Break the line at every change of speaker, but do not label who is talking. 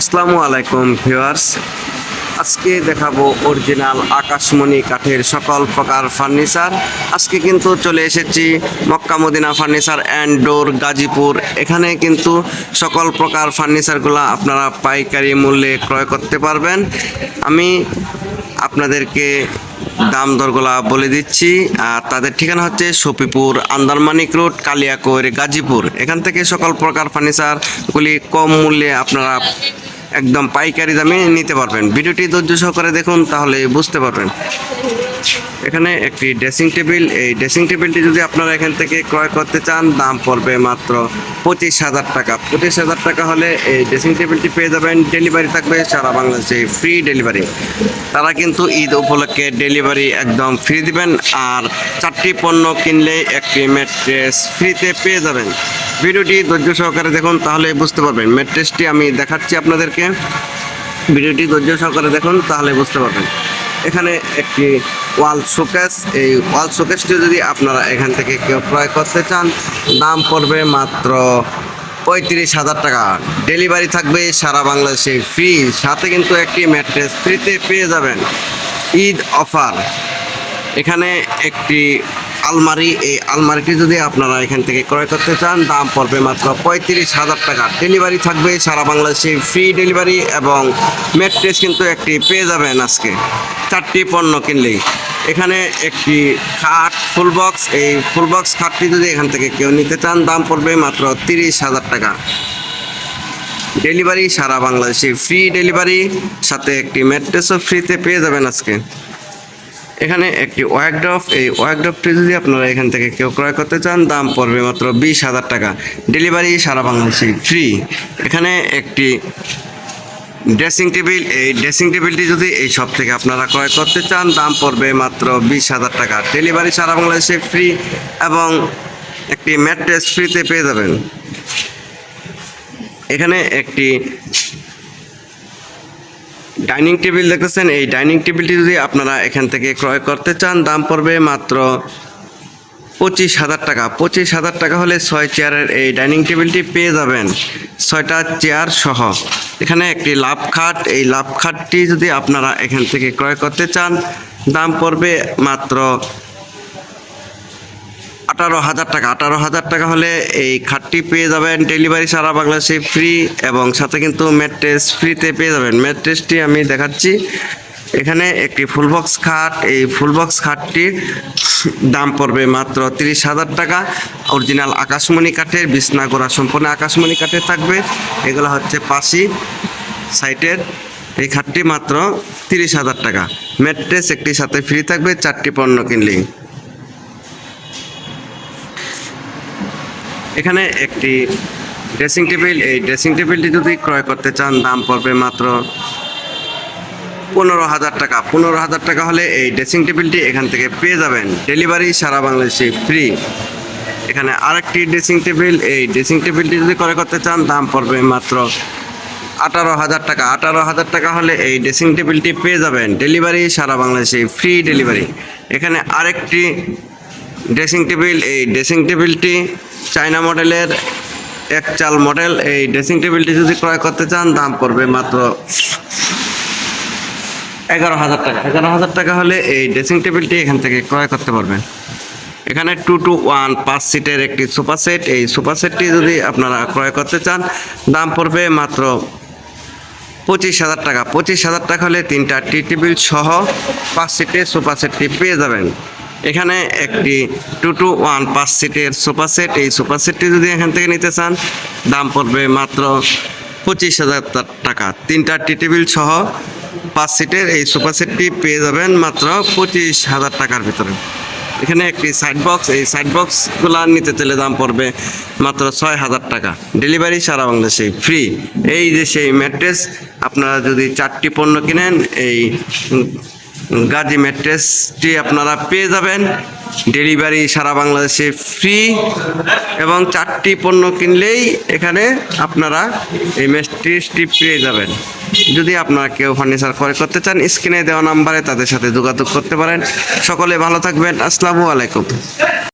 আসসালামু আলাইকুম ভিউয়ার্স। আজকে দেখাবো অরিজিনাল আকাশমণি কাঠের সকল প্রকার ফার্নিচার। আজকে কিন্তু চলে এসেছি Makka Madina furniture and door Gazipur. এখানে কিন্তু সকল প্রকার ফার্নিচারগুলো আপনারা পাইকারি মূল্যে ক্রয় করতে পারবেন। আমি আপনাদেরকে দাম দরগুলা বলে দিচ্ছি। আর তাদের ঠিকানা হচ্ছে সফিপুর আন্দারমানিক রোড, কালিয়াকৈর, গাজীপুর। এখান থেকে সকল প্রকার ফার্নিচারগুলি কম মূল্যে আপনারা একদম পাইকারি দামে নিতে পারবেন। ভিডিওটি ধৈর্য সহকারে দেখুন, তাহলে বুঝতে পারবেন। এখানে একটি ড্রেসিং টেবিল এই ড্রেসিং টেবিলটি যদি আপনারা এখান থেকে ক্রয় করতে চান, দাম পড়বে মাত্র পঁচিশ হাজার টাকা। পঁচিশ হাজার টাকা হলে এই ড্রেসিং টেবিলটি পেয়ে যাবেন। ডেলিভারি থাকবে সারা বাংলাদেশে ফ্রি ডেলিভারি তারা কিন্তু ঈদ উপলক্ষে ডেলিভারি একদম ফ্রি দিবেন। আর চারটি পণ্য কিনলে একটি ম্যাট্রেস ফ্রিতে পেয়ে যাবেন। ভিডিওটি ধৈর্য সহকারে দেখুন, তাহলে বুঝতে পারবেন। ম্যাট্রেসটি আমি দেখাচ্ছি আপনাদেরকে। ভিডিওটি ধৈর্য সহকারে দেখুন, তাহলে বুঝতে পারবেন। এখানে একটি ওয়াল শোকেস এই ওয়াল শোকেসটি যদি আপনারা এখান থেকে কেউ ক্রয় করতে চান, দাম পড়বে মাত্র পঁয়ত্রিশ হাজার টাকা। ডেলিভারি থাকবে সারা বাংলাদেশে ফ্রি সাথে কিন্তু একটি ম্যাট্রেস ফ্রিতে পেয়ে যাবেন। ঈদ অফার এখানে একটি আলমারি। এই আলমারিটি যদি আপনারা এখান থেকে ক্রয় করতে চান, দাম পড়বে মাত্র পঁয়ত্রিশ হাজার টাকা। ডেলিভারি থাকবে সারা বাংলাদেশে ফ্রি ডেলিভারি এবং ম্যাট্রেস কিন্তু একটি পেয়ে যাবেন আজকে। চারটি পণ্য কিনলেই। এখানে একটি খাট ফুল বক্স এই ফুল বক্স খাটটি যদি এখান থেকে কেউ নিতে চান, দাম পড়বে মাত্র তিরিশ হাজার টাকা। ডেলিভারি সারা বাংলাদেশে ফ্রি ডেলিভারি সাথে একটি ম্যাট্রেসও ফ্রিতে পেয়ে যাবেন আজকে। এখানে একটি ওয়াকড্রপ এই ওয়াকড্রপটি যদি আপনারা এখান থেকে কেউ ক্রয় করতে চান, দাম পড়বে মাত্র বিশ হাজার টাকা। ডেলিভারি সারা বাংলাদেশে ফ্রি এখানে একটি ড্রেসিং টেবিল, এই ড্রেসিং টেবিলটি যদি এই সব থেকে আপনারা ক্রয় করতে চান, দাম পড়বে মাত্র বিশ হাজার টাকা। ডেলিভারি সারা বাংলাদেশে ফ্রি এবং একটি ম্যাট্রেস ফ্রিতে পেয়ে যাবেন। এখানে একটি ডাইনিং টেবিল দেখতেছেন। এই ডাইনিং টেবিলটি যদি আপনারা এখান থেকে ক্রয় করতে চান, দাম পড়বে মাত্র পঁচিশ হাজার টাকা। পঁচিশ হাজার টাকা হলে ছয় চেয়ারের এই ডাইনিং টেবিলটি পেয়ে যাবেন। ছয়টা চেয়ার সহ। এখানে একটি লাভ খাট। এই লাভ খাটটি যদি আপনারা এখান থেকে ক্রয় করতে চান, দাম পড়বে মাত্র আঠারো হাজার টাকা। আঠারো হাজার টাকা হলে এই খাটটি পেয়ে যাবেন। ডেলিভারি সারা বাংলাদেশে ফ্রি এবং সাথে কিন্তু ম্যাট্রেস ফ্রিতে পেয়ে যাবেন। ম্যাট্রেসটি আমি দেখাচ্ছি। এখানে একটি ফুল বক্স খাট। এই ফুল বক্স খাটটির দাম পড়বে মাত্র তিরিশ হাজার টাকা। অরিজিনাল আকাশমণি কাঠের, বিছনা করা সম্পূর্ণ আকাশমণি কাঠের থাকবে। এগুলো হচ্ছে পাশি সাইটের। এই খাটটি মাত্র তিরিশ হাজার টাকা। ম্যাট্রেস একটি সাথে ফ্রি থাকবে, চারটি পণ্য কিনলেই। এখানে একটি ড্রেসিং টেবিল। এই ড্রেসিং টেবিলটি যদি ক্রয় করতে চান, দাম পড়বে মাত্র পনেরো হাজার টাকা। পনেরো হাজার টাকা হলে এই ড্রেসিং টেবিলটি এখান থেকে পেয়ে যাবেন। ডেলিভারি সারা বাংলাদেশে ফ্রি এখানে আরেকটি ড্রেসিং টেবিল। এই ড্রেসিং টেবিলটি যদি ক্রয় করতে চান, দাম পড়বে মাত্র আঠারো হাজার টাকা। আঠারো হাজার টাকা হলে এই ড্রেসিং টেবিলটি পেয়ে যাবেন। ডেলিভারি সারা বাংলাদেশে ফ্রি ডেলিভারি এখানে আরেকটি ড্রেসিং টেবিল। এই ড্রেসিং টেবিলটি চায়না মডেলের এক চাল মডেল। এই ড্রেসিং টেবিলটি যদি ক্রয় করতে চান, দাম পড়বে মাত্র এগারো হাজার টাকা। এগারো হাজার টাকা হলে এই ড্রেসিং টেবিলটি এখান থেকে ক্রয় করতে পারবেন। এখানে টু টু ওয়ান পাঁচ সিটের একটি সোফা সেট এই সোফা সেটটি যদি আপনারা ক্রয় করতে চান, দাম পড়বে মাত্র পঁচিশ হাজার টাকা। পঁচিশ হাজার টাকা হলে তিনটা টি টেবিল সহ পাঁচ সিটের সোফা সেটটি পেয়ে যাবেন। এখানে একটি টু টু ওয়ান পাঁচ সিটের সোফা সেট এই সোফা সেটটি যদি এখান থেকে নিতে চান, দাম পড়বে মাত্র পঁচিশ হাজার টাকা। তিনটা টি টেবিল সহ পাঁচ সিটের এই সোফা সেটটি পেয়ে যাবেন মাত্র পঁচিশ হাজার টাকার ভিতরে। এখানে একটি সাইড বক্স এই সাইড বক্সগুলো নিতে চলে দাম পড়বে মাত্র ছয় হাজার টাকা। ডেলিভারি সারা বাংলাদেশে ফ্রি এই যে সেই ম্যাট্রেস আপনারা যদি চারটি পণ্য কিনেন, এই গাজী ম্যাট্রেসটি আপনারা পেয়ে যাবেন। ডেলিভারি সারা বাংলাদেশে ফ্রি এবং চারটি পণ্য কিনলেই এখানে আপনারা এই ম্যাট্রেসটি পেয়ে যাবেন। যদি আপনারা কেউ ফার্নিচার ক্রয় করতে চান, স্ক্রিনে দেওয়া নাম্বারে তাদের সাথে যোগাযোগ করতে পারেন। সকলে ভালো থাকবেন। আসসালামু আলাইকুম।